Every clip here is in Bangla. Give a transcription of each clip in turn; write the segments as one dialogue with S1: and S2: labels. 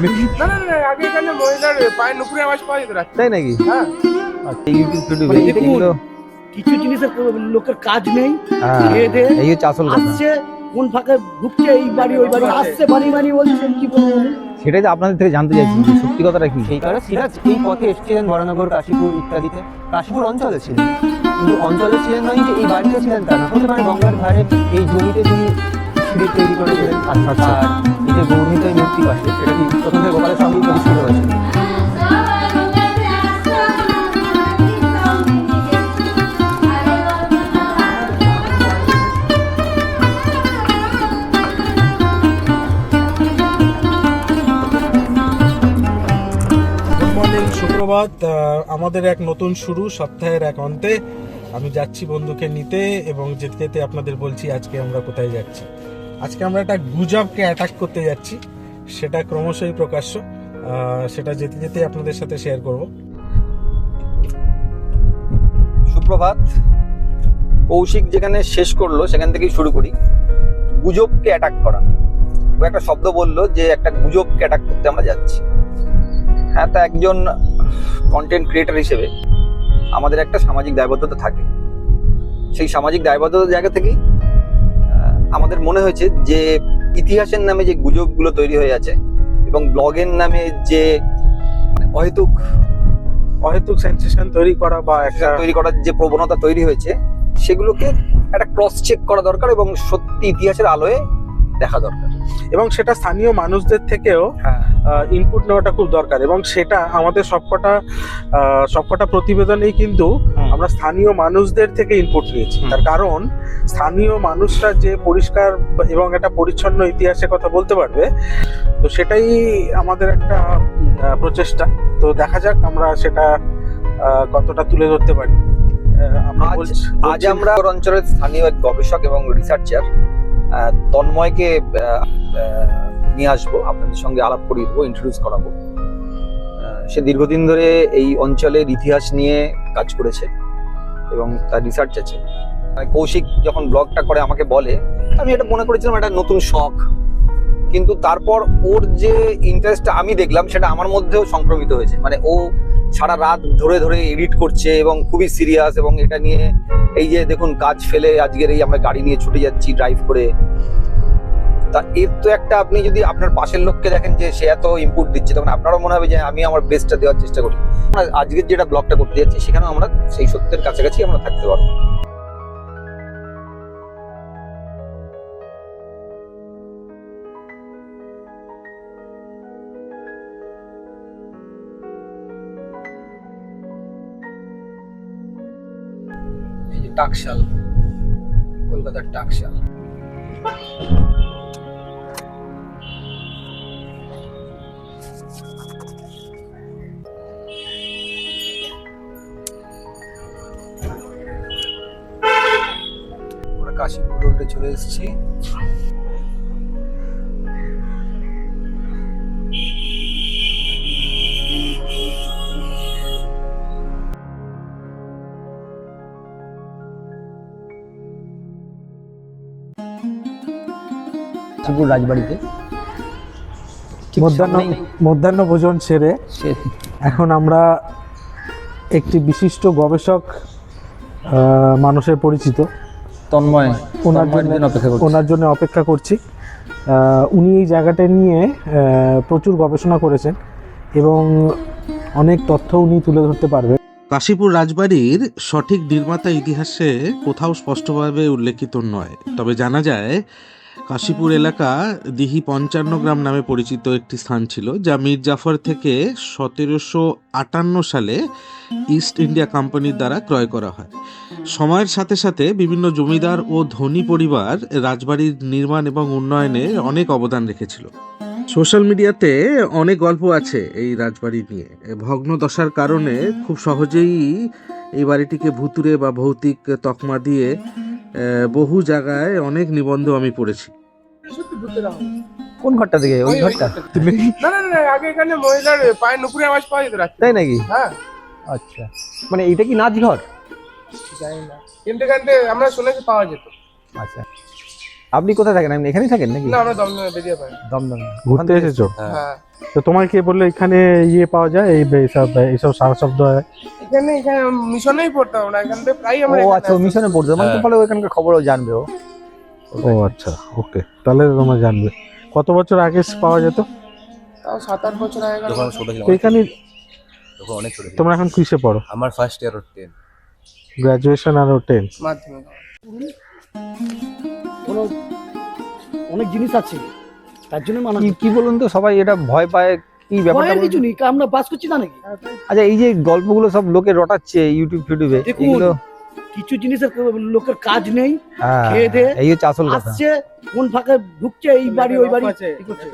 S1: না না না আগে এখানে মহিলার পায়ের আওয়াজ পাওয়া যেত রাত্রে
S2: তাই নাকি?
S1: হ্যাঁ।
S2: আচ্ছা ইউটিউব টিউটিউব
S3: মানে
S2: এই এগুলো।
S3: কিছু জিনিসের লোকের কাজ নেই
S2: হ্যাঁ
S3: খেয়ে
S2: এই হচ্ছে আসল কথা।
S3: আসছে কোন ফাঁকে ঢুকছে এই বাড়ি ওই বাড়ি আসছে। বাড়ি বাড়ি বলছে কি বলব?
S2: সেটাই তো আপনাদের থেকে জানতে চাইছি সত্যি কথাটা কি?
S4: সেই কারণে সিরাজ এই পথে এসেছিলেন বরানগর কাশীপুর ইত্যাদিতে। কাশীপুর অঞ্চলে ছিলেন। কিন্তু অঞ্চলে ছিলেন নয় যে এই বাড়িতে ছিলেন তা না। হতে পারে গঙ্গার ধারে এই জমিতে তিনি সিঁড়ি তৈরি করেছিলেন
S2: আচ্ছা, আচ্ছা।
S4: যে গৌরীত মূর্তি পাশে এটা কি গোপালের হয়েছে?
S1: আমাদের এক নতুন শুরু সপ্তাহের এক অন্তে। আমি যাচ্ছি বন্ধুকে নিতে এবং যেতে যেতে আপনাদের বলছি আজকে আমরা কোথায় যাচ্ছি। আজকে আমরা একটা গুজবকে অ্যাটাক করতে যাচ্ছি। সেটা ক্রমশই প্রকাশ্য। সেটা যেতে যেতে আপনাদের সাথে শেয়ার করব।
S2: সুপ্রভাত। কৌশিক যেখানে শেষ করল, সেখান থেকেই শুরু করি। গুজবকে অ্যাটাক করা। ও একটা শব্দ বলল যে একটা গুজবকে অ্যাটাক করতে আমরা যাচ্ছি। হ্যাঁ তা একজন কন্টেন্ট ক্রিয়েটার হিসেবে আমাদের একটা সামাজিক দায়বদ্ধতা থাকে। সেই সামাজিক দায়বদ্ধতার জায়গা থেকেই আমাদের মনে হয়েছে যে ইতিহাসের নামে যে গুজবগুলো তৈরি হয়ে আছে এবং ব্লগের নামে যে মানে অহেতুক
S1: অহেতুক সেন্সেশন তৈরি করা বা একটা
S2: তৈরি করার যে প্রবণতা তৈরি হয়েছে সেগুলোকে একটা ক্রস চেক করা দরকার এবং সত্যি ইতিহাসের আলোয় দেখা দরকার।
S1: এবং সেটা স্থানীয় মানুষদের থেকেও
S2: হ্যাঁ।
S1: ইনপুট নেওয়াটা খুব দরকার এবং সেটা আমাদের সবকটা সবকটা প্রতিবেদনেই কিন্তু আমরা স্থানীয় মানুষদের থেকে ইনপুট নিয়েছি। তার কারণ স্থানীয় মানুষরা যে পরিষ্কার এবং একটা পরিচ্ছন্ন ইতিহাসের কথা বলতে পারবে তো সেটাই আমাদের একটা প্রচেষ্টা। তো দেখা যাক আমরা সেটা কতটা তুলে ধরতে পারি।
S2: আজ- আমরা ওর অঞ্চলের স্থানীয় এক গবেষক এবং রিসার্চার তন্ময়কে নিয়ে আসব। আপনাদের সঙ্গে আলাপ করিয়ে দেবো ইন্ট্রোডিউস করাবো। সে দীর্ঘদিন ধরে এই অঞ্চলের ইতিহাস নিয়ে কাজ করেছে। এবং তার রিসার্চ আছে। মানে কৌশিক যখন ব্লগটা করে, আমাকে বলে, আমি এটা মনে করেছিলাম একটা নতুন শখ। কিন্তু তারপর ওর যে ইন্টারেস্টটা আমি দেখলাম, সেটা আমার মধ্যেও সংক্রমিত হয়েছে। মানে ও সারা রাত ধরে ধরে এডিট করছে এবং খুবই সিরিয়াস এবং এটা নিয়ে এই যে দেখুন, কাজ ফেলে আজকের এই আমরা গাড়ি নিয়ে ছুটে যাচ্ছি ড্রাইভ করে। তা এর তো একটা আপনি যদি আপনার পাশের লোককে দেখেন যে সে এত ইনপুট দিচ্ছে, তখন আপনারও মনে হবে যে আমি আমার বেস্টটা দেওয়ার চেষ্টা করি। আজকের যেটা ব্লগটা করতে যাচ্ছি, সেখানেও আমরা সেই সত্যের কাছাকাছি আমরা থাকতে পারব। টাকশাল, কলকাতার টাকশাল। কাশীপুর রোডে চলে এসেছি। রাজবাড়িতে।
S5: মধ্যাহ্ন মধ্যাহ্ন ভোজন সেরে এখন আমরা একটি বিশিষ্ট গবেষক আহ, মানুষের পরিচিত।
S2: তন্ময়।
S5: ওনার জন্য
S2: জন্য অপেক্ষা করছি।
S5: ওনার জন্য অপেক্ষা করছি। উনি এই জায়গাটা নিয়ে প্রচুর গবেষণা করেছেন এবং অনেক তথ্য উনি তুলে ধরতে পারবেন।
S6: কাশীপুর রাজবাড়ির সঠিক নির্মাতা ইতিহাসে কোথাও স্পষ্টভাবে উল্লেখিত নয়। তবে জানা যায় কাশীপুর এলাকা দিহি পঞ্চান্ন গ্রাম নামে পরিচিত একটি স্থান ছিল, যা মীর জাফর থেকে সতেরোশো আটান্ন সালে ইস্ট ইন্ডিয়া কোম্পানির দ্বারা ক্রয় করা হয়। সময়ের সাথে সাথে বিভিন্ন জমিদার ও ধনী পরিবার রাজবাড়ির নির্মাণ এবং উন্নয়নে অনেক অবদান রেখেছিল। সোশ্যাল মিডিয়াতে অনেক গল্প আছে এই রাজবাড়ি নিয়ে। ভগ্ন দশার কারণে খুব সহজেই এই বাড়িটিকে ভুতুরে বা ভৌতিক তকমা দিয়ে বহু জায়গায় অনেক নিবন্ধ আমি পড়েছি।
S2: কোন ঘরটা থেকে ওই ঘরটা?
S1: না না না না, আগে এখানে মহিলার পায়ের নুপুরে আওয়াজ পাওয়া যেত রাত্রে।
S2: তাই নাকি?
S1: হ্যাঁ।
S2: আচ্ছা। মানে এটা কি নাচ ঘর
S1: জানি না। কিন্তু এখান আমরা শুনেছি পাওয়া যেত।
S2: আচ্ছা।
S7: আপনি কোথায় থাকেন? আপনি এখানেই থাকেন নাকি?
S8: না আমরা দমদমে বেরিয়ে পাই
S7: দমদম।
S1: ঘুরতে এসেছ?
S8: হ্যাঁ।
S1: তো তোমার কে বললে এখানে ইয়ে পাওয়া যায়? এই এইসব এইসব সারা শব্দ হয়।
S8: এখানে এখানে মিশনেই পড়তাম আমরা এখান থেকে প্রায় আমরা
S7: ও আচ্ছা মিশনে পড়তে মানে তো
S8: হ্যাঁ।
S7: ফলে ওখানকার খবরও জানবে ও।
S1: ও আচ্ছা ওকে। তাহলে তোমরা জানবে। কত বছর আগে পাওয়া যেত?
S8: তাও সাত আট বছর আগে
S9: যখন ছোট ছিলাম
S1: এখানে
S9: তখন অনেক ছোট
S1: তোমরা এখন কিসে পড়ো?
S9: আমার ফার্স্ট ইয়ার টেন
S1: গ্রাজুয়েশন আর টেন
S8: মাধ্যমিক।
S3: কোনো অনেক জিনিস আছে। তার জন্য মানা
S7: কি কি বলুন তো সবাই এটা ভয় পায় কি ব্যাপারটা
S3: ভয়ের কিছু নেই আমরা বাস করছি না নাকি?
S7: আচ্ছা এই যে গল্পগুলো সব লোকে রটাচ্ছে ইউটিউব ফিউটিউবে এগুলো
S3: কিছু জিনিসের লোকের কাজ নেই
S7: হ্যাঁ,
S3: খেয়ে দেয়ে
S7: এই হচ্ছে আসল কথা।
S3: আসছে কোন ফাঁকে ঢুকছে এই বাড়ি ওই বাড়ি। কি করছে?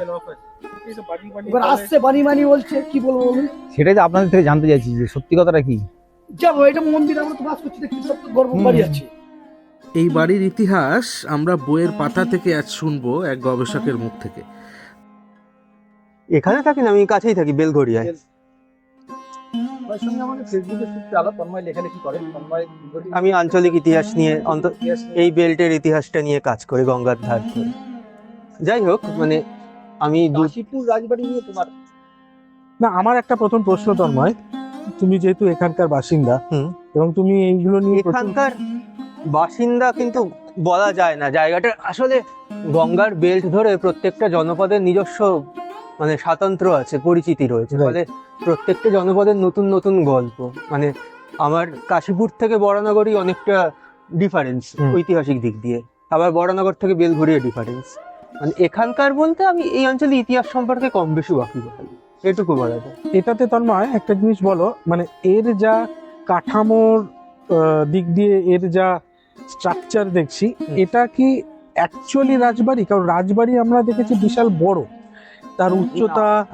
S3: এবার আসছে বাড়ি বাড়ি বলছে কি বলব বলুন?
S7: সেটাই তো আপনাদের থেকে জানতে চাইছি যে সত্যি কথাটা কি?
S3: যাব এটা মন্দির আমরা তো বাস করছি দেখছি সব তো গর্ব বাড়ি আছে।
S6: এই বাড়ির ইতিহাস আমরা বইয়ের পাতা থেকে আজ শুনব এক গবেষকের মুখ থেকে।
S4: এখানে থাকি না আমি কাছেই থাকি বেলঘড়িয়ায়। আমি আঞ্চলিক ইতিহাস নিয়ে অন্ত এই বেল্টের ইতিহাসটা নিয়ে কাজ করি গঙ্গার ধার যাই হোক মানে আমি
S7: রাজবাড়ি নিয়ে তোমার
S1: না আমার একটা প্রথম প্রশ্ন তন্ময়। তুমি যেহেতু এখানকার বাসিন্দা
S4: হুম।
S1: এবং তুমি এইগুলো নিয়ে
S4: এখানকার বাসিন্দা কিন্তু বলা যায় না। জায়গাটা আসলে গঙ্গার বেল্ট ধরে প্রত্যেকটা জনপদের নিজস্ব মানে স্বাতন্ত্র্য আছে পরিচিতি রয়েছে। ফলে প্রত্যেকটা জনপদের নতুন নতুন গল্প। মানে আমার কাশীপুর থেকে বরানগরই অনেকটা ডিফারেন্স ঐতিহাসিক দিক দিয়ে। আবার বরানগর থেকে বেলঘড়িয়া ডিফারেন্স মানে এখানকার বলতে আমি এই অঞ্চলে ইতিহাস সম্পর্কে কম বেশি ওয়াকিব এটুকু বলা যায়।
S1: এটাতে তন্ময় একটা জিনিস বলো মানে এর যা কাঠামোর দিক দিয়ে এর যা স্ট্রাকচার দেখছি এটা কি অ্যাকচুয়ালি রাজবাড়ি? কারণ রাজবাড়ি আমরা দেখেছি বিশাল বড়। তার উচ্চতা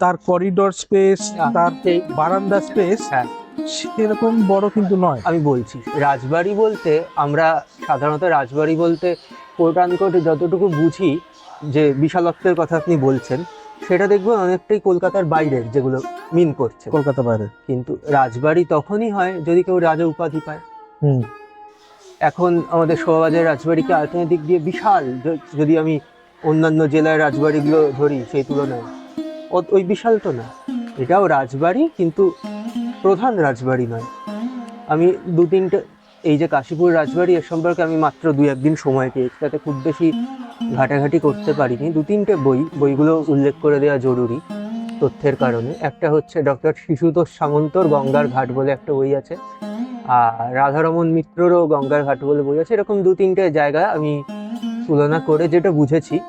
S1: তার করিডোর স্পেস
S4: না,
S1: তার বারান্দা স্পেস
S4: হ্যাঁ।
S1: সেরকম বড় কিন্তু নয়।
S4: আমি বলছি রাজবাড়ি বলতে আমরা সাধারণত রাজবাড়ি বলতে কোট আনকোট যতটুকু বুঝি যে বিশালত্বের কথা আপনি বলছেন সেটা দেখবেন অনেকটাই কলকাতার বাইরের যেগুলো মিন করছে।
S1: কলকাতা বাইরে।
S4: কিন্তু রাজবাড়ি তখনই হয় যদি কেউ রাজা উপাধি পায়।
S1: হুম।
S4: এখন আমাদের শোভাবাজার রাজবাড়িকে আয়তনের দিক দিয়ে বিশাল, যদি আমি অন্যান্য জেলার রাজবাড়িগুলো ধরি সেই তুলনায়। ওই বিশাল তো না। এটাও রাজবাড়ি, কিন্তু প্রধান রাজবাড়ি নয়। আমি দু তিনটে, এই যে কাশীপুর রাজবাড়ি, এর সম্পর্কে আমি মাত্র দু একদিন সময় পেয়েছি। তাতে খুব বেশি ঘাটাঘাটি করতে পারিনি। দু তিনটে বই, বইগুলো উল্লেখ করে দেওয়া জরুরি তথ্যের কারণে। একটা হচ্ছে ডক্টর শিশুতোষ সামন্তর গঙ্গার ঘাট বলে একটা বই আছে। আর রাধারমন মিত্ররও গঙ্গার ঘাট বলে বই আছে। এরকম দু তিনটে জায়গা আমি তুলনা করে যেটা বুঝেছি।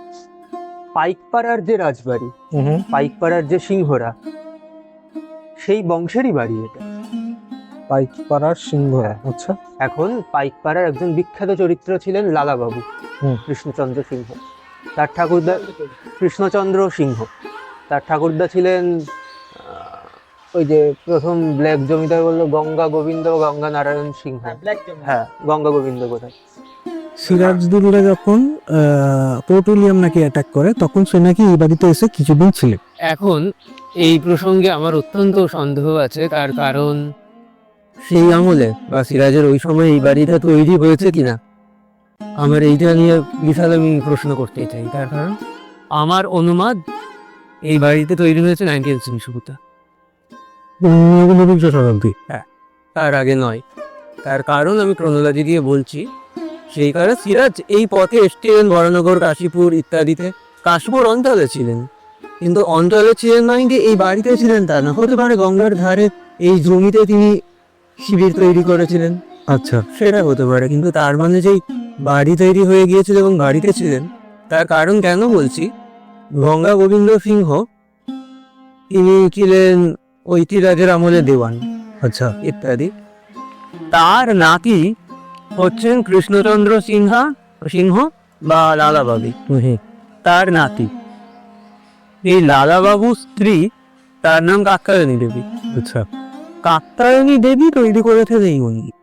S4: পাইকপাড়ার যে রাজবাড়ি
S1: হুম
S4: পাইকপাড়ার যে সিংহরা সেই বংশেরই বাড়ি এটা।
S1: পাইকপাড়ার সিংহরা আচ্ছা।
S4: এখন পাইকপাড়ার একজন বিখ্যাত চরিত্র ছিলেন লালাবাবু
S1: হুম।
S4: কৃষ্ণচন্দ্র সিংহ। তার ঠাকুরদা কৃষ্ণচন্দ্র সিংহ। তার ঠাকুরদা ছিলেন ওই যে প্রথম ব্ল্যাক জমিদার বলল গঙ্গা গোবিন্দ গঙ্গা নারায়ণ সিংহ। হ্যাঁ গঙ্গা গোবিন্দ কোথায়?
S1: সিরাজদুল্লাহ যখন পোর্টুলিয়াম নাকি অ্যাটাক করে তখন সে নাকি এই বাড়িতে এসে কিছুদিন ছিলেন
S10: এখন এই প্রসঙ্গে আমার অত্যন্ত সন্দেহ আছে তার কারণ সেই আমলে বা সিরাজের ওই সময় এই বাড়িটা তৈরি হয়েছে কিনা আমার এইটা নিয়ে বিশাল আমি প্রশ্ন করতে চাই। তার কারণ আমার অনুমান এই বাড়িতে তৈরি হয়েছে নাইনটিন সেঞ্চুরি শুরুতে
S1: ঊনবিংশ শতাব্দী
S10: তার আগে নয়। তার কারণ আমি ক্রোনোলজি দিয়ে বলছি। সেই কারণে সিরাজ এই পথে এসছিলেন বরানগর কাশীপুর ইত্যাদিতে। কাশীপুর অঞ্চলে ছিলেন। কিন্তু অঞ্চলে ছিলেন মানে যে এই বাড়িতে ছিলেন তা না। হতে পারে গঙ্গার ধারে এই জমিতে তিনি শিবির তৈরি করেছিলেন।
S1: আচ্ছা।
S10: সেটা হতে পারে কিন্তু তার মানে যেই বাড়ি তৈরি হয়ে গিয়েছিল এবং বাড়িতে ছিলেন তার কারণ কেন বলছি? গঙ্গা গোবিন্দ সিংহ তিনি ছিলেন ঐতিরাজের আমলে দেওয়ান।
S1: আচ্ছা
S10: ইত্যাদি। তার নাতি হচ্ছেন কৃষ্ণচন্দ্র সিনহা সিংহ বা লালাবাবু। তার নাতি। এই লালাবাবু স্ত্রী, তার নাম কাত্তায়নী দেবী।
S1: আচ্ছা।
S10: কাত্তায়নী দেবী তৈরি করেছেন এই মন্দির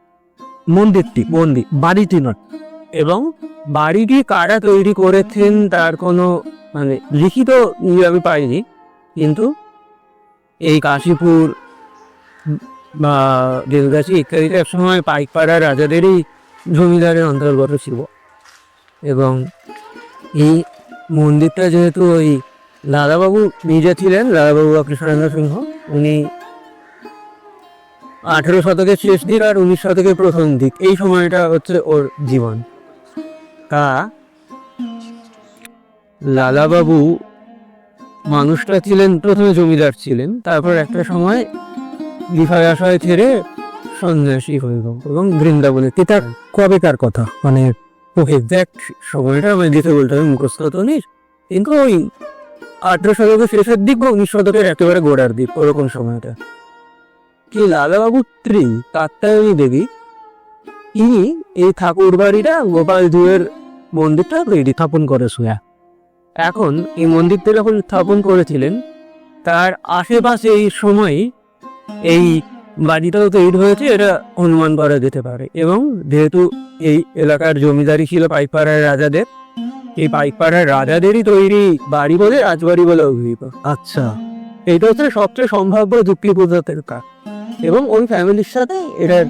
S10: মন্দিরটি মন্দির বাড়িটি নয়। এবং বাড়িটি কারা তৈরি করেছেন তার কোনো মানে লিখিত আমি পাইনি, কিন্তু এই কাশীপুর, বা বেলগাছি ইত্যাদিতে একসময় পাইকপাড়া রাজাদেরই জমিদারের অন্তর্গত ছিল।
S4: এবং এই মন্দিরটা যেহেতু ওই লালাবাবু নিজে ছিলেন লালাবাবু কৃষ্ণেন্দ্র সিংহ, উনি আঠেরো শতকের শেষ দিক আর উনিশ শতকের প্রথম দিক। এই সময়টা হচ্ছে ওর জীবন। তা লালাবাবু মানুষটা ছিলেন, প্রথমে জমিদার ছিলেন, তারপর একটা সময় বিফায় আশায় ছেড়ে সন্ন্যাসী হয়ে গেল এবং বৃন্দাবনে।
S1: এটা কবেকার কথা? মানে
S4: এক্স্যাক্ট সময়টা আমি দিতে বলতে হবে মুখস্থ তো নেই, কিন্তু ওই আঠেরো শতকের শেষের দিক বা উনিশ শতকের একেবারে গোড়ার দিক, ওরকম সময়টা। কি লালাবাবুর স্ত্রী কাত্তায়নী দেবী ইনি এই ঠাকুর বাড়িটা গোপাল দুয়ের মন্দিরটা তৈরি, স্থাপন করে শুয়া এখন এই মন্দিরটা যখন স্থাপন করেছিলেন তার আশেপাশে এই সময় এই বাড়িটাও তৈরি হয়েছে এটা অনুমান করা যেতে পারে। এবং যেহেতু এই এলাকার জমিদারি ছিল পাইকপাড়ার রাজাদের এই পাইকপাড়ার রাজাদেরই তৈরি বাড়ি বলে রাজবাড়ি বলে অভিহিত।
S1: আচ্ছা।
S4: এইটা হচ্ছে সবচেয়ে সম্ভাব্য যুক্তি বোঝাতের কাজ। এবং ওই ফ্যামিলির সাথে এটা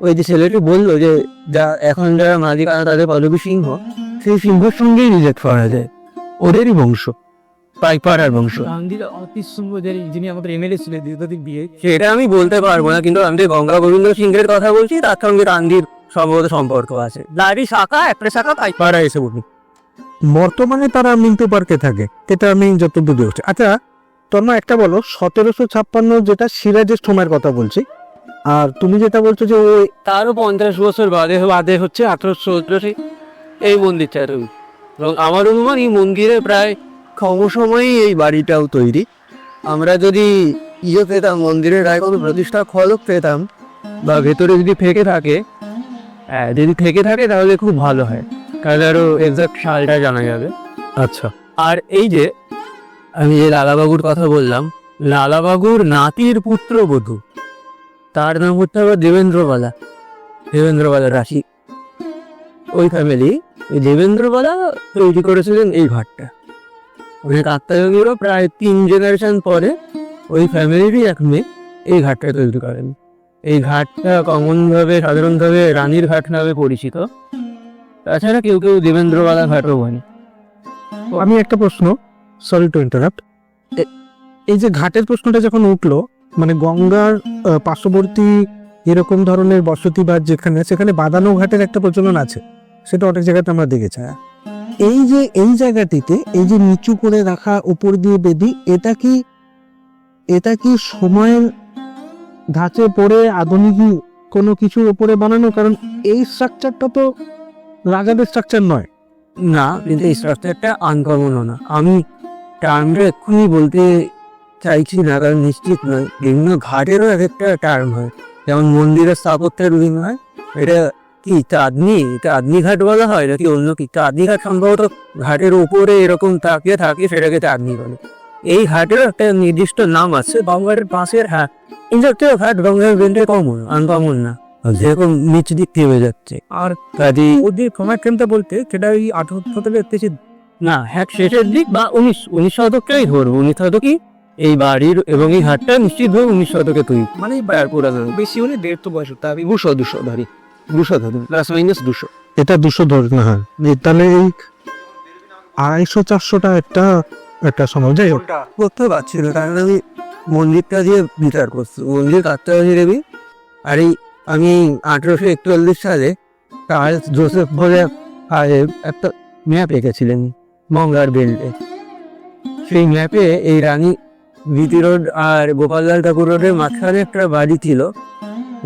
S4: ওই যে ছেলেটি বলল যে যা এখন যারা মালিকানা তাদের পদবী সিংহ সেই সিংহের সঙ্গেই রিলেট করা যায়। ওদেরই বংশ পাইকপাড়ার বংশ।
S1: যিনি আমাদের এমএলএ ছিলেন দীর্ঘদিন বিয়ে
S4: সেটা আমি বলতে পারব না কিন্তু আমি গঙ্গা গোবিন্দ সিংহের কথা বলছি তার সঙ্গে রান্দির সম্ভবত সম্পর্ক আছে। লারি শাখা একটা শাখা পাইকপাড়া এসে বলি
S1: বর্তমানে তারা মিন্টু পার্কে থাকে এটা আমি যতদূর দেখছি আচ্ছা তন্মা একটা বলো সতেরোশো ছাপ্পান্ন যেটা সিরাজের সময়ের কথা বলছি আর তুমি যেটা বলছো যে ওই
S4: তারও পঞ্চাশ বছর বাদে বাদে হচ্ছে আঠারোশো এই মন্দিরটা এবং আমার অনুমান এই মন্দিরে প্রায় সময়েই এই বাড়িটাও তৈরি। আমরা যদি ইয়ে পেতাম মন্দিরের গায়ে কোনো প্রতিষ্ঠা ফলক পেতাম বা ভেতরে যদি থেকে থাকে হ্যাঁ যদি থেকে থাকে তাহলে খুব ভালো হয়। তাহলে আরও এক্সাক্ট সালটা জানা যাবে।
S1: আচ্ছা।
S4: আর এই যে আমি যে লালাবাবুর কথা বললাম লালাবাবুর নাতির পুত্র পুত্রবধূ। তার নাম হচ্ছে আবার দেবেন্দ্রবালা। দেবেন্দ্রবালা রাশি। ওই ফ্যামিলি দেবেন্দ্রবালা তৈরি করেছিলেন এই ঘাটটা ওই কাত্তায়নীরও প্রায় তিন জেনারেশন পরে ওই ফ্যামিলিরই এক মেয়ে এই ঘাটটা তৈরি করেন। এই ঘাটটা কমনভাবে সাধারণভাবে রানীর ঘাট নামে পরিচিত। তাছাড়া কেউ কেউ দেবেন্দ্রবালা ঘাটও বলে
S1: আমি একটা প্রশ্ন সরি টু ইন্টারাপ্ট এই যে ঘাটের প্রশ্নটা যখন উঠল মানে গঙ্গার পার্শ্ববর্তী এরকম ধরনের বসতি বা যেখানে সেখানে বাদানো ঘাটের একটা প্রচলন আছে। সেটা অনেক জায়গাতে আমরা দেখেছি। এই যে, এই জায়গাটিতে, এই যে নিচু করে রাখা উপর দিয়ে বেদি, এটা কি এটা কি সময়ের ধাঁচে পড়ে আধুনিক কোনো কিছুর উপরে বানানো? কারণ এই স্ট্রাকচারটা তো রাজাদের স্ট্রাকচার নয়।
S4: না, কিন্তু এই স্ট্রাকচারটা আনকমনও না। আমি টার্মটা এক্ষুনি বলতে চাইছি না, কারণ নিশ্চিত নয়। বিভিন্ন ঘাটেরও এক একটা টার্ম হয়। যেমন মন্দিরের স্থাপত্যের বিভিন্ন হয় এটা কি চাঁদনি? চাঁদনি ঘাট বলা হয় নাকি অন্য কি? চাঁদনি ঘাট সম্ভবত ঘাটের উপরে এরকম তাকিয়ে থাকে সেটাকে চাঁদনি বলে। এই ঘাটের একটা নির্দিষ্ট নাম আছে গঙ্গার পাশের হ্যাঁ। ঘাট বেন্ডে কমন আনকমন না। যেরকম নিচ দিক থেমে যাচ্ছে।
S1: আর
S4: কাজে
S1: ওদের বলতে সেটা ওই আঠারো শতকের এসেছে
S4: না হ্যাঁ শেষের দিক বা উনিশ উনিশ শতকটাই ধরবো। উনিশ শতকই এই বাড়ির এবং এই হাটটা নিশ্চিতভাবে উনিশ শতকে তৈরি।
S1: মানে বেশি হলে দেড় তো বয়স হবে
S4: দুশো দুশো ধরি। দুশো ধরি প্লাস মাইনাস দুশো।
S1: এটা দুশো ধরে না হ্যাঁ। তাহলে এই আড়াইশো চারশোটা একটা একটা সময় যাই হোক।
S4: করতে পারছি না কারণ আমি মন্দিরটা দিয়ে বিচার করছি। মন্দির কাত্তাবাজি দেবী আর এই আমি আঠেরোশো একচল্লিশ সালে চার্লস জোসেফ বলে একটা ম্যাপ এঁকেছিলেন মঙ্গার বেল্টে সেই ম্যাপে এই রানী বিটি রোড আর গোপাললাল ঠাকুর রোডের মাঝখানে একটা বাড়ি ছিল।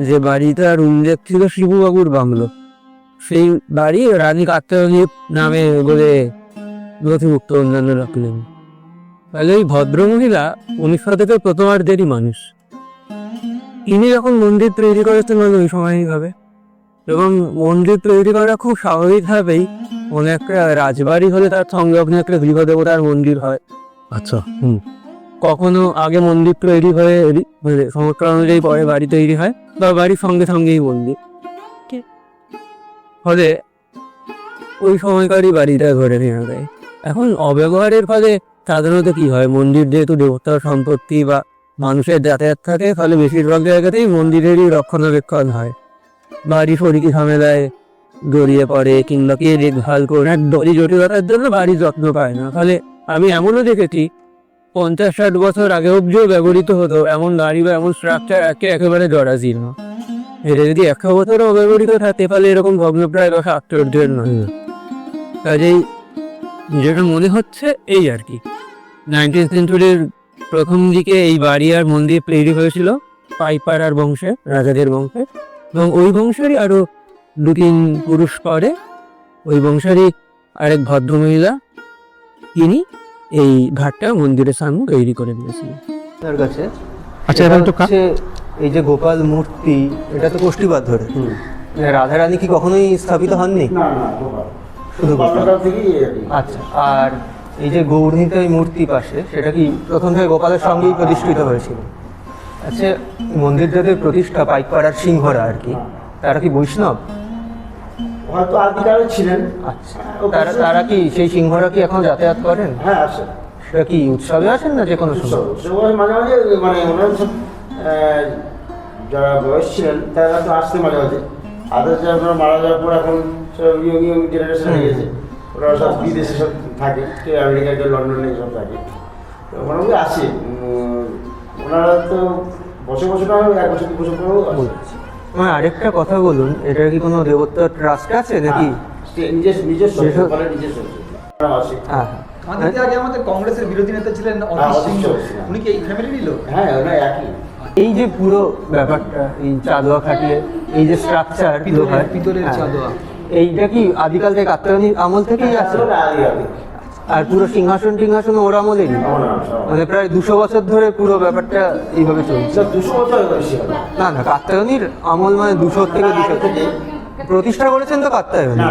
S4: যে বাড়িটার উল্লেখ ছিল শিবুবাবুর বাংলো। সেই বাড়ি রানী কাত্তায়নী নামে বলে নথিভুক্ত অন্যান্য রাখলেন। তাহলে এই ভদ্রমহিলা উনিশ শতকের প্রথমার্ধেরই মানুষ। ইনি যখন মন্দির তৈরি করেছেন মানে ওই সময়ই হবে এবং মন্দির তৈরি করা খুব স্বাভাবিকভাবেই কোনো একটা রাজবাড়ি হলে তার সংলগ্ন একটা গৃহদেবতার মন্দির হয়।
S1: আচ্ছা।
S4: কখনো আগে মন্দির তৈরি হয়ে মানে অনুযায়ী পরে বাড়ি তৈরি হয়, বা বাড়ির সঙ্গে সঙ্গেই মন্দির। ফলে ওই সময়কারই বাড়িটা ধরে নেওয়া যায়। এখন অব্যবহারের ফলে সাধারণত কি হয়? মন্দির যেহেতু দেবতার সম্পত্তি বা মানুষের যাতায়াত থাকে ফলে বেশিরভাগ জায়গাতেই মন্দিরেরই রক্ষণাবেক্ষণ হয়। বাড়ি ফরিকি ঝামেলায়
S11: গড়িয়ে পড়ে, কিংবা কে দেখভাল করে দড়ি জটিলতার জন্য বাড়ি যত্ন পায় না। ফলে আমি এমনও দেখেছি পঞ্চাশ ষাট বছর আগে অব্দিও ব্যবহৃত হতো, এমন গাড়ি বা এমন স্ট্রাকচার একে একেবারে জরাজীর্ণ। এটা যদি একশো বছরও অব্যবহৃত থাকে, তাহলে এরকম ভগ্নপ্রায় বা আশ্চর্যের নয়। কাজেই যেটা মনে হচ্ছে এই আর কি। নাইনটিন সেঞ্চুরির প্রথম দিকে এই বাড়ি আর মন্দির তৈরি হয়েছিল, পাইপাড়ার বংশে, রাজাদের বংশে। এবং ওই বংশেরই আরও দু তিন পুরুষ পরে, ওই বংশেরই আরেক ভদ্রমহিলা, তিনি এই ঘাটটা মন্দিরের সামনে তৈরি করে দিয়েছিলেন
S4: তার কাছে।
S1: আচ্ছা, তো
S4: এই যে গোপাল মূর্তি এটা তো কোষ্ঠীবাদ ধরে। রাধা রানী কি কখনোই স্থাপিত হননি? শুধু আচ্ছা আর এই যে গৌরনীত এই মূর্তি পাশে সেটা কি প্রথম থেকে গোপালের সঙ্গেই প্রতিষ্ঠিত হয়েছিল? আচ্ছা মন্দির যাদের প্রতিষ্ঠা পাইকপাড়ার সিংহরা আর কি। তারা কি বৈষ্ণব?
S12: হয়তো আদিকালে ছিলেন।
S4: আচ্ছা তারা তারা কি সেই সিংহরা কি এখন যাতায়াত করেন?
S12: হ্যাঁ আসে
S4: সেটা কি উৎসবে আসেন না যে কোনো সময়?
S12: মাঝে মাঝে মানে ওনারা যারা বয়স ছিলেন তারা তো আসতে মাঝে মাঝে আদার্স যারা মারা যাওয়ার পর এখন সব ইয়ং ইয়ং জেনারেশন হয়ে গেছে। ওরা সব বিদেশে সব থাকে কেউ আমেরিকা কেউ লন্ডনে সব থাকে। তো মোটামুটি আসে ওনারা তো বছর বছর এক বছর দু বছর পরেও আসে।
S4: আমার আরেকটা কথা বলুন এটা কি কোনো দেবত্ব ট্রাস্ট আছে নাকি?
S12: নিজস্ব ওনারা আসে
S4: হ্যাঁ হ্যাঁ।
S2: আগে আমাদের কংগ্রেসের বিরোধী নেতা ছিলেন
S12: হ্যাঁ, অতীশ সিংহ।
S2: উনি কি এই ফ্যামিলিরই লোক?
S12: হ্যাঁ ওরা একই।
S4: এই যে পুরো ব্যাপারটা এই চাঁদোয়া খাটিয়ে এই যে স্ট্রাকচার
S2: পিতলের চাঁদোয়া।
S4: এইটা কি আদিকাল থেকে কাত্তায়নী আমল থেকেই আছে? আর পুরো সিংহাসন টিংহাসন ওর আমলেরই? মানে প্রায় দুশো বছর ধরে পুরো ব্যাপারটা এইভাবে চলছে। না না কাত্তায়নীর আমল মানে দুশো থেকে দুশো। প্রতিষ্ঠা করেছেন তো কাত্তায়নী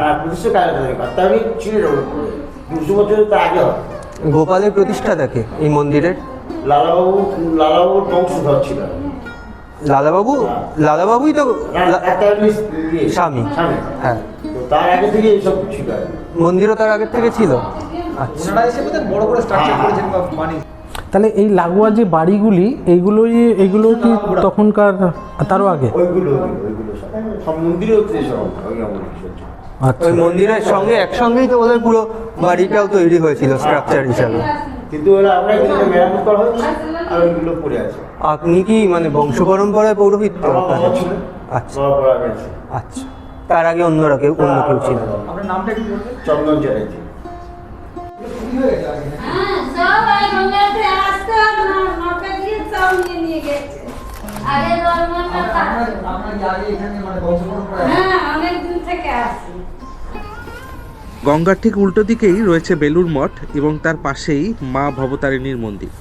S4: গোপালের প্রতিষ্ঠা দেখে এই মন্দিরের?
S12: লালাবাবু লালাবাবুর বংশধর ছিল।
S4: লালাবাবু? লালাবাবুই তো
S12: ইয়ে,
S4: স্বামী। হ্যাঁ।
S12: তার আগে থেকে এইসব ছিল।
S4: মন্দিরও তার আগের থেকে ছিল?
S2: ওনারা এসে বোধহয় বড় বড় স্ট্রাকচার করেছেন বা মানে
S1: তাহলে এই লাগোয়া যে বাড়িগুলি এইগুলোই এগুলো কি তখনকার তারও আগে?
S12: ওইগুলো সব। সব। মন্দিরে ওই
S1: আচ্ছা।
S4: ওই মন্দিরের সঙ্গে একসঙ্গেই তো বোধহয় পুরো বাড়িটাও তৈরি হয়েছিল স্ট্রাকচার হিসাবে।
S12: কিন্তু ওরা আমরা কিন্তু মেরামত করা হচ্ছে আর ওইগুলো পড়ে আছে।
S4: আপনি কি মানে বংশ পরম্পরায় পৌরোহিত্য? আচ্ছা। আচ্ছা। তার আগে অন্যরা কেউ অন্য কেউ ছিল।
S2: আপনার নামটা একটু
S12: চন্দন চ্যাটার্জি।
S6: গঙ্গার ঠিক উল্টো দিকেই রয়েছে বেলুর মঠ এবং তার পাশেই মা ভবতারিণীর মন্দির।